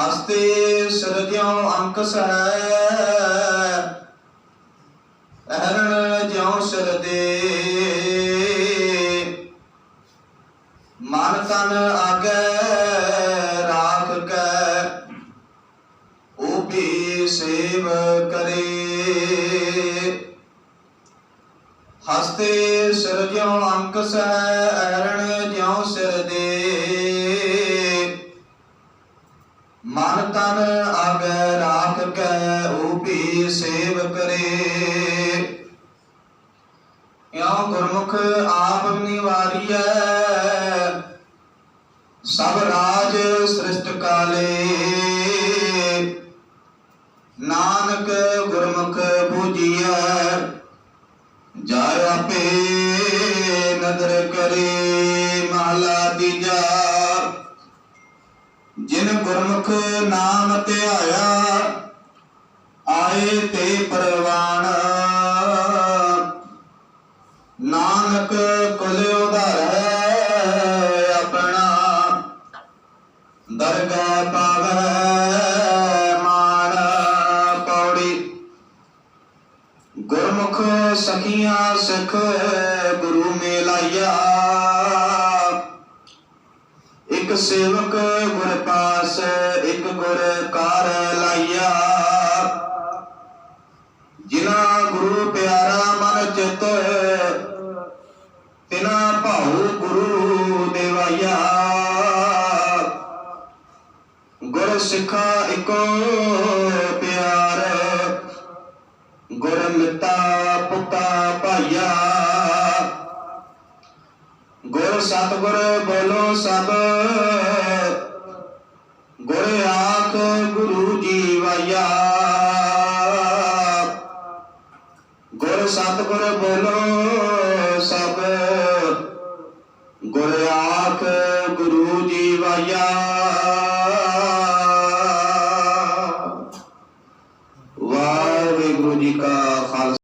ਹਸਤੇ ਸਿਰਜਿਉ ਅੰਕ ਸਹਿ। ਅਹਰਣ ਜਿਉ ਸਿਰ ਮਨ ਤਨ ਆਗੇ, ਰਾਖ ਕੈ। ਉਪੀ ਸੇਵ ਕਰੇ। ਹਸਤੇ ਸਿਰਜਿਉ ਅੰਕ ਸਹਿ, ਅਹਰਣ ਜਿਉ ਸਿਰ ਮਨ ਤਨ ਆਗੇ ਰਾਖ ਕੈ ਉਪੀ ਸੇਵ ਕਰੇ। ਇਉ ਗੁਰਮੁਖ ਆਪ ਨਿਵਾਰੀਐ, ਸਭ ਰਾਜ ਸ੍ਰਿਸ਼ਟ ਕਾਲੇ। ਨਾਨਕ ਗੁਰਮੁਖ ਬੂਜੀਐ ਜਾਇ ਆਪੇ ਨਦਰ ਕਰੇ, ਮਹਲਾ ਤੀਜਾ। ਜਿਨ ਗੁਰਮੁਖ ਨਾਮ ਧਿਆਇਆ, ਆਏ ਤੇ ਪਰਵਾਣ ਨਾਨਕ ਕੁਲ ਉਧਾਰੈ ਆਪਣਾ, ਦਰਗਾ ਪਾਵੈ ਮਾਨ ਪੌੜੀ। ਗੁਰਮੁਖ ਸਖੀਆਂ ਸਿੱਖ ਗੁਰੂ ਮੇਲਾਇਆ। ਇਕ ਸੇਵਕ ਗੁਰ ਪਾਸ, ਇੱਕ ਗੁਰ ਕਾਰ ਲਾਇਆ ਜਿਨਾ ਗੁਰੂ ਪਿਆਰਾ ਮਨ ਚਿਤ ਤਿਨਾ ਭਾਉ ਗੁਰੂ ਦੇਵਾਇਆ ਗੁਰ ਸਿੱਖਾ ਇਕੋ ਪਿਆਰ, ਗੁਰ ਮਿੱਤਾ ਪੁੱਤਾ ਭਾਈਆ। ਸਤਗੁਰ ਬੋਲੋ ਸਭ। ਗੁਰ ਆਖ ਗੁਰੂ ਜੀ ਵਾਇਆ। ਗੁਰ ਸਤਗੁਰ ਬੋਲੋ ਸਭ। ਗੁਰ ਆਖ ਗੁਰੂ ਜੀ ਵਾਇਆ।